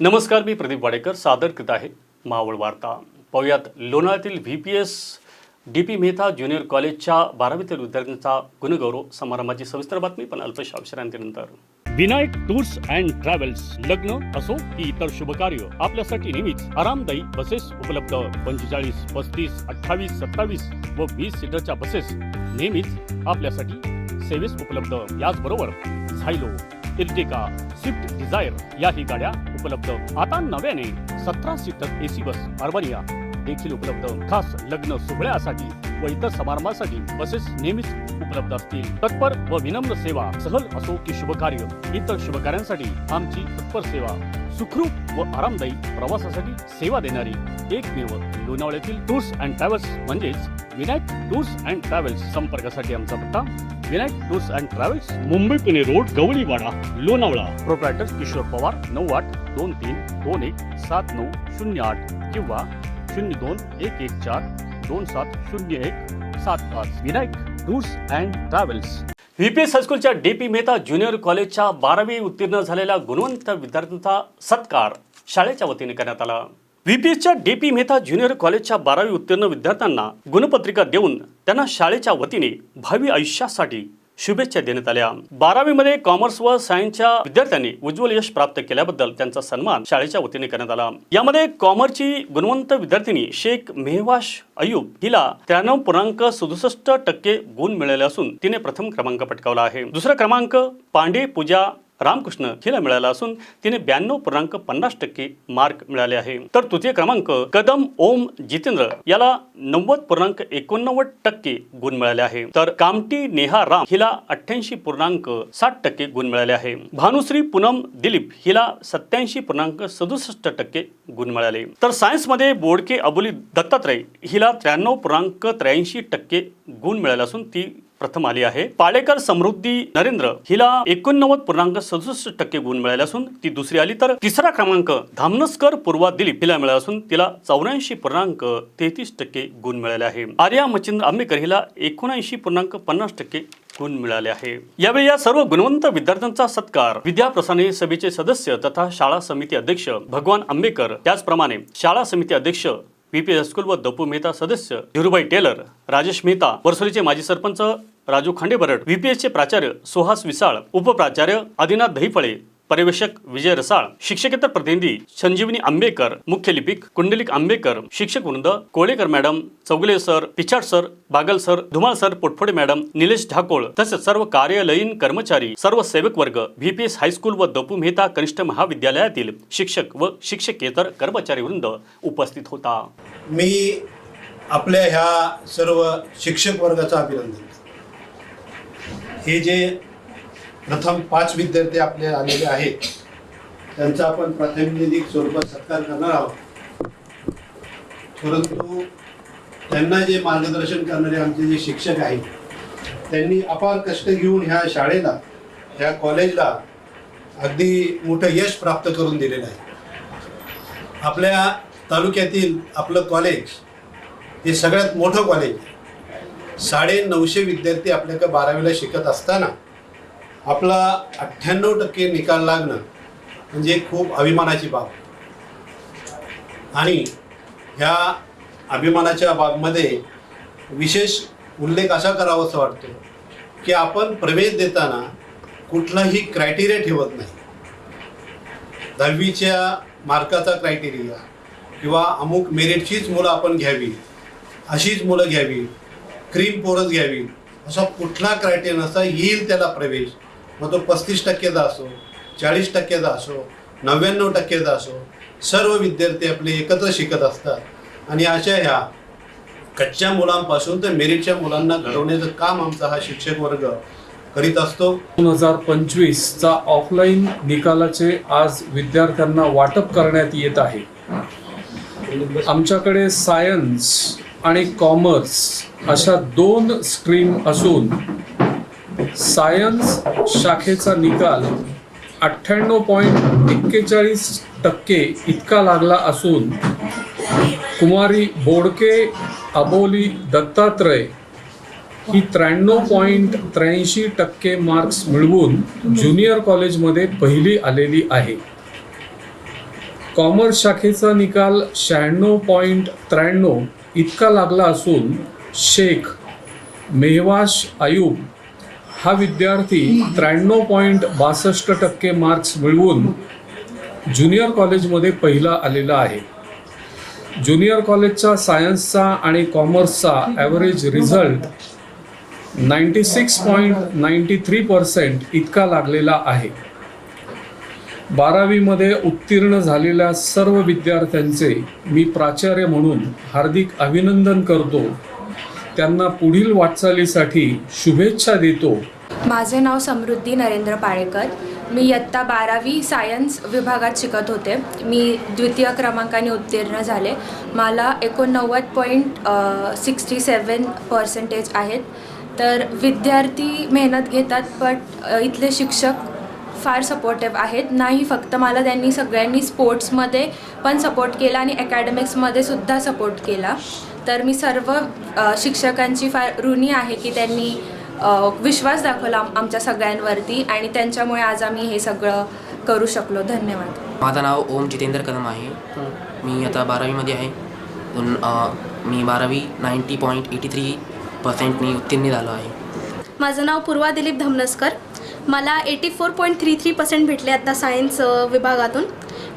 नमस्कार मी प्रदीप वाडेकर सादर करीत आहे मावळ वार्ता. पाहुयात लोणाळ्यातील V P S D P Mehta junior कॉलेजच्या बारावीतील विद्यार्थ्यांचा गुणगौरव समारंभाची सविस्तर बातमी पण अल्पशा विश्रांतीनंतर. विनायक टूर्स अँड ट्रॅव्हल्स लग्न असो की इतर शुभ कार्य आपल्यासाठी नेहमीच आरामदायी बसेस उपलब्ध. पंचेचाळीस पस्तीस अठ्ठावीस सत्तावीस व वीस सीटरच्या बसेस नेहमीच आपल्यासाठी सेवेस उपलब्ध. याचबरोबर झायलो इर्टिका स्विफ्ट डिझायर याही गाड्या उपलब्ध. आता नव्याने सतरा सीटर एसी बस अर्बनिया देखील उपलब्ध. खास लग्न सोहळ्यासाठी व इतर समारंभासाठी बसेस नेहमीच उपलब्ध असतील. तत्पर व विनम्र सेवा सहल असो की शुभ कार्य इतर शुभ कार्यांसाठी आमची तत्पर सेवा. सुखरूप व आरामदायी प्रवासासाठी सेवा देणारी एकमेव लोणावळ्यातील टूर्स अँड ट्रॅव्हल्स म्हणजेच विनायक टूर्स अँड ट्रॅव्हल्स संपर्कासाठी आमचा पत्ता Vinayak tours and travels Mumbai Pune road Gawliwada Lonavala. Proprietor Kishor Pawar नऊ आठ दोन तीन दोन एक सात नऊ शून्य आठ किंवा शून्य दोन एक एक चार दोन सात शून्य एक सात पाच. Vinayak tours and travels. V P S हायस्कूलच्या डी पी मेहता ज्युनियर कॉलेजच्या बारावी उत्तीर्ण झालेल्या गुणवंत विद्यार्थ्यांचा सत्कार शाळेच्या वतीने करण्यात आला. व्हीपीएसच्या डी पी मेहता ज्युनियर कॉलेजच्या बारावी उत्तीर्ण विद्यार्थ्यांना गुणपत्रिका देऊन त्यांना शाळेच्या वतीने भावी आयुष्यासाठी शुभेच्छा देण्यात आल्या. बारावीमध्ये कॉमर्स व सायन्सच्या विद्यार्थ्यांनी उज्ज्वल यश प्राप्त केल्याबद्दल त्यांचा सन्मान शाळेच्या वतीने करण्यात आला. यामध्ये कॉमर्सची गुणवंत विद्यार्थिनी शेख मेहवाश अयुब हिला त्र्याण्णव पूर्णांक सदुसष्ट टक्के गुण मिळाले असून तिने प्रथम क्रमांक पटकावला आहे. दुसरा क्रमांक पांडे पूजा रामकृष्ण हिला मिळाला असून तिने ब्याण्णव पूर्णांक पन्नास टक्के मार्क मिळाले आहे. तर तृतीय क्रमांक कदम ओम जितेंद्र याला नव्वद पूर्णांक एकोणनव्वद टक्के गुण मिळाले आहे. तर कामटी नेहा राम हिला अठ्ठ्याऐंशी पूर्णांक साठ टक्के गुण मिळाले आहे. भानुश्री पूनम दिलीप हिला सत्याऐंशी पूर्णांक सदुसष्ट टक्के गुण मिळाले. तर सायन्समध्ये बोडके अबोली दत्तात्रय हिला त्र्याण्णव पूर्णांक त्र्याऐंशी टक्के गुण मिळाले असून ती प्रथम आली आहे. पाडेकर समृद्धी नरेंद्र हिला एकोणनव्वद पूर्णांक सदुसष्ट टक्के गुण मिळाले असून ती दुसरी आली तर तिसरा क्रमांक धामनस्कर पूर्वा दिलीप हिला मिळाला असून तिला चौऱ्याऐंशी पूर्णांक तेहतीस टक्के गुण मिळाले आहे. आर्या मच्छिंद्र आंबेकर हिला एकोणऐंशी पूर्णांक पन्नास टक्के गुण मिळाले आहे. यावेळी या सर्व गुणवंत विद्यार्थ्यांचा सत्कार विद्याप्रसारणी सभेचे सदस्य तथा शाळा समिती अध्यक्ष भगवान आंबेकर त्याचप्रमाणे शाळा समिती अध्यक्ष पी पी हायस्कूल व दपू मेहता सदस्य धीरूभाई टेलर राजेश मेहता वर्सोलीचे माजी सरपंच राजू खांडेबरड व्हीपीएसचे प्राचार्य सुहास विसाळ उपप्राचार्य आदिनाथ दहीफळे पर्यवेक्षक विजय रसाळ शिक्षकेतर प्रतिनिधी संजीवनी आंबेकर मुख्य लिपिक कुंडलिक आंबेकर शिक्षक वृंद Kolekar madam Chougule sir Pichhad sir Bagal sir Dhumal sir Potphode madam Nilesh Dhakol तसेच सर्व कार्यालयीन कर्मचारी सर्व सेवक वर्ग व्हीपीएस हायस्कूल व दपू मेहता कनिष्ठ महाविद्यालयातील शिक्षक व शिक्षकेतर कर्मचारी वृंद उपस्थित होता. मी आपल्या ह्या सर्व शिक्षक वर्गाचा अभिनंदन हे जे प्रथम पाच विद्यार्थी आपले आलेले आहेत. त्यांचा आपण प्रातिनिधिक स्वरूपात सत्कार करणार आहोत. परंतु त्यांना जे मार्गदर्शन करणारे आमचे जे शिक्षक आहेत त्यांनी अपार कष्ट घेऊन ह्या शाळेला ह्या कॉलेजला अगदी मोठं यश प्राप्त करून दिलेलं आहे. आपल्या तालुक्यातील आपलं कॉलेज हे सगळ्यात मोठं कॉलेज साडे नऊशे विद्यार्थी आपल्याकडे बारावीला शिकत असताना आपला अठ्ठ्याण्णव टक्के निकाल लागणं म्हणजे खूप अभिमानाची बाब. आणि ह्या अभिमानाच्या बाबमध्ये विशेष उल्लेख असा करावासा वाटतो की आपण प्रवेश देताना कुठलाही क्रायटेरिया ठेवत नाही. दहावीच्या मार्काचा क्रायटेरिया किंवा अमुक मेरिटचीच मुलं आपण घ्यावी अशीच मुलं घ्यावी क्रीम पोरच घ्यावी असा कुठला क्रायटेरिया नसता येईल त्याला प्रवेश. मग तो पस्तीस टक्केचा असो चाळीस टक्क्याचा असो नव्याण्णव टक्केचा असो सर्व विद्यार्थी आपले एकत्र शिकत असतात. आणि अशा ह्या कच्च्या मुलांपासून तर मेरिटच्या मुलांना घडवण्याचं काम आमचा हा शिक्षक वर्ग करीत असतो. दोन हजार पंचवीसचा ऑफलाईन निकालाचे आज विद्यार्थ्यांना वाटप करण्यात येत आहे. आमच्याकडे सायन्स आणि कॉमर्स अशा दोन स्ट्रीम असून सायन्स शाखेचा निकाल अठ्ठ्याण्णव पॉईंट एक्केचाळीस टक्के इतका लागला असून कुमारी बोडके अबोली दत्तात्रय ही त्र्याण्णव पॉईंट त्र्याऐंशी टक्के मार्क्स मिळवून ज्युनियर कॉलेजमध्ये पहिली आलेली आहे. कॉमर्स शाखेचा निकाल शहाण्णव पॉईंट त्र्याण्णव इतका लागला असून शेख मेहवाश आयुब हा विद्यार्थी त्र्याण्णव पॉईंट बासष्ट टक्के मार्क्स मिळवून ज्युनियर कॉलेजमध्ये पहिला आलेला आहे. ज्युनियर कॉलेजचा सायन्सचा आणि कॉमर्सचा average result ninety six point ninety three percent इतका लागलेला आहे. बारावीमध्ये उत्तीर्ण झालेल्या सर्व विद्यार्थ्यांचे मी प्राचार्य म्हणून हार्दिक अभिनंदन करतो. त्यांना पुढील वाटचालीसाठी शुभेच्छा देतो. माझे नाव समृद्धी नरेंद्र पाळेकर. मी इयत्ता बारावी सायन्स विभागात शिकत होते. मी द्वितीय क्रमांकाने उत्तीर्ण झाले. मला एकोणनव्वद पॉईंट सिक्स्टी सेवन पर्सेंटेज आहेत. तर विद्यार्थी मेहनत घेतात बट इथले शिक्षक फार सपोर्टिव्ह आहेत. नाही फक्त मला त्यांनी सगळ्यांनी स्पोर्ट्समध्ये पण सपोर्ट केला आणि अकॅडमिक्समध्ये सुद्धा सपोर्ट केला. तर मी सर्व शिक्षकांची फार ऋणी आहे की त्यांनी विश्वास दाखवला आम- आमच्या सगळ्यांवरती आणि त्यांच्यामुळे आज आम्ही हे सगळं करू शकलो. धन्यवाद. माझं नाव ओम जितेंद्र कदम आहे. मी आता बारावीमध्ये आहे. मी बारावी नाईंटी पॉईंट एटी थ्री पर्सेंटनी उत्तीर्ण झालो आहे. माझं नाव पूर्वा दिलीप धमनसकर. मला eighty four point three three percent भेटले आता सायन्स विभागातून.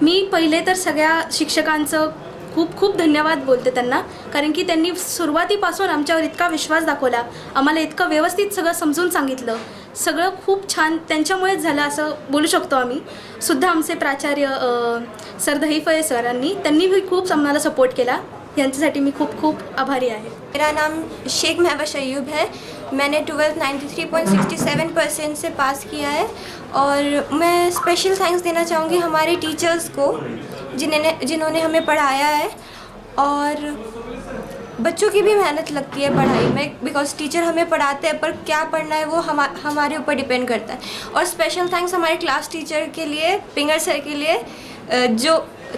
मी पहिले तर सगळ्या शिक्षकांचं खूप खूप धन्यवाद बोलते त्यांना. कारण की त्यांनी सुरुवातीपासून आमच्यावर इतका विश्वास दाखवला. आम्हाला इतकं व्यवस्थित सगळं समजून सांगितलं. सगळं खूप छान त्यांच्यामुळेच झालं असं बोलू शकतो आम्ही. सुद्धा आमचे प्राचार्य सर दहीफळे सरांनी त्यांनीही खूप आम्हाला सपोर्ट केला. यांच्यासाठी मी खूप खूप आभारी आहे. मेरा नाम शेख महवश अयूब है. मैंने twelfth ninety three point sixty seven percent से पास किया है. और मैं स्पेशल थैंक्स देना चाहूँगी हमारे टीचर्स को. जिन्होंने जिन्होंने हमें पढ़ाया है और बच्चों की भी मेहनत लगती है पढ़ाई में बिकॉज़ टीचर हमें पढ़ाते हैं, पर क्या पढ़ना है वो हमा, हमारे ऊपर डिपेंड करता है। और स्पेशल थैंक्स हमारे क्लास टीचर के लिए पिंगर सर के लिए जो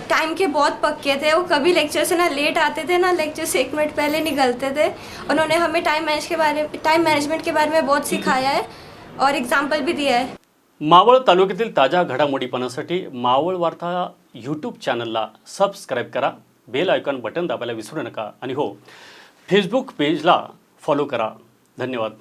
टाइम के बहुत पक्के थे, वो कभी लेक्चर से ना लेट आते थे, ना लेक्चर से एक मिनट पहले निकलते थे। उन्होंने हमें टाइम मैनेज के बारे में टाइम मैनेजमेंट के बारे में बहुत सिखाया है और एग्ज़ाम्पल भी दिया है। मावळ तालुक्यातील ताज्या घडामोडी पाहण्यासाठी मावळ वार्ता यूट्यूब चॅनलला सबस्क्राईब करा बेल आयकॉन बटन दाबायला विसरू नका. आणि हो फेसबुक पेजला फॉलो करा. धन्यवाद.